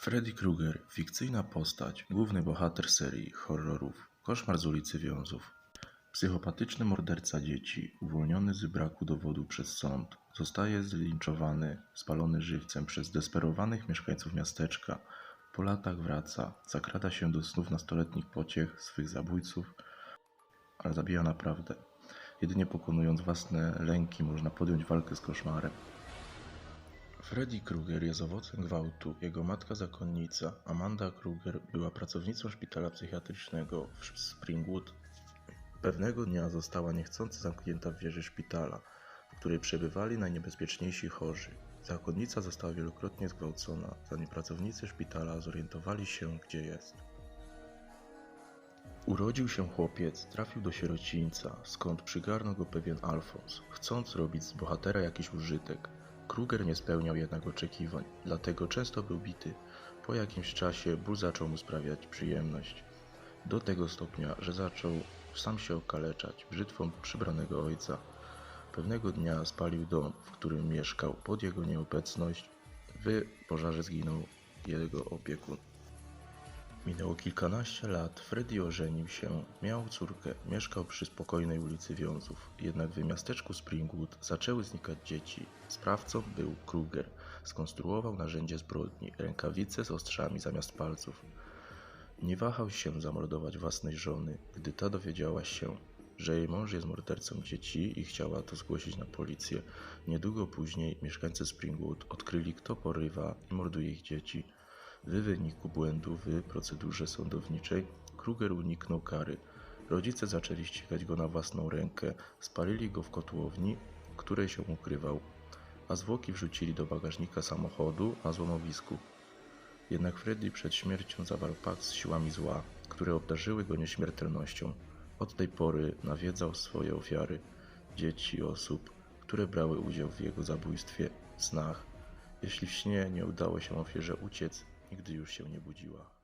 Freddy Krueger, fikcyjna postać, główny bohater serii horrorów Koszmar z ulicy Wiązów. Psychopatyczny morderca dzieci, uwolniony z braku dowodu przez sąd, zostaje zlinczowany, spalony żywcem przez zdesperowanych mieszkańców miasteczka. Po latach wraca, zakrada się do snów nastoletnich pociech swych zabójców, ale zabija naprawdę. Jedynie pokonując własne lęki można podjąć walkę z koszmarem. Freddy Krueger jest owocem gwałtu. Jego matka zakonnica, Amanda Krueger, była pracownicą szpitala psychiatrycznego w Springwood. Pewnego dnia została niechcący zamknięta w wieży szpitala, w której przebywali najniebezpieczniejsi chorzy. Zakonnica została wielokrotnie zgwałcona, zanim pracownicy szpitala zorientowali się, gdzie jest. Urodził się chłopiec, trafił do sierocińca, skąd przygarnął go pewien Alfons, chcąc robić z bohatera jakiś użytek. Kruger nie spełniał jednak oczekiwań, dlatego często był bity. Po jakimś czasie ból zaczął mu sprawiać przyjemność. Do tego stopnia, że zaczął sam się okaleczać brzytwą przybranego ojca. Pewnego dnia spalił dom, w którym mieszkał pod jego nieobecność. W pożarze zginął jego opiekun. Minęło kilkanaście lat, Freddy ożenił się, miał córkę, mieszkał przy spokojnej ulicy Wiązów. Jednak w miasteczku Springwood zaczęły znikać dzieci. Sprawcą był Kruger. Skonstruował narzędzie zbrodni, rękawice z ostrzami zamiast palców. Nie wahał się zamordować własnej żony, gdy ta dowiedziała się, że jej mąż jest mordercą dzieci i chciała to zgłosić na policję. Niedługo później mieszkańcy Springwood odkryli, kto porywa i morduje ich dzieci. W wyniku błędu w procedurze sądowniczej Kruger uniknął kary. Rodzice zaczęli ścigać go na własną rękę, spalili go w kotłowni, w której się ukrywał, a zwłoki wrzucili do bagażnika samochodu na złomowisku. Jednak Freddy przed śmiercią zawarł pakt z siłami zła, które obdarzyły go nieśmiertelnością. Od tej pory nawiedzał swoje ofiary, dzieci osób, które brały udział w jego zabójstwie, snach. Jeśli w śnie nie udało się ofierze uciec, nigdy już się nie budziła.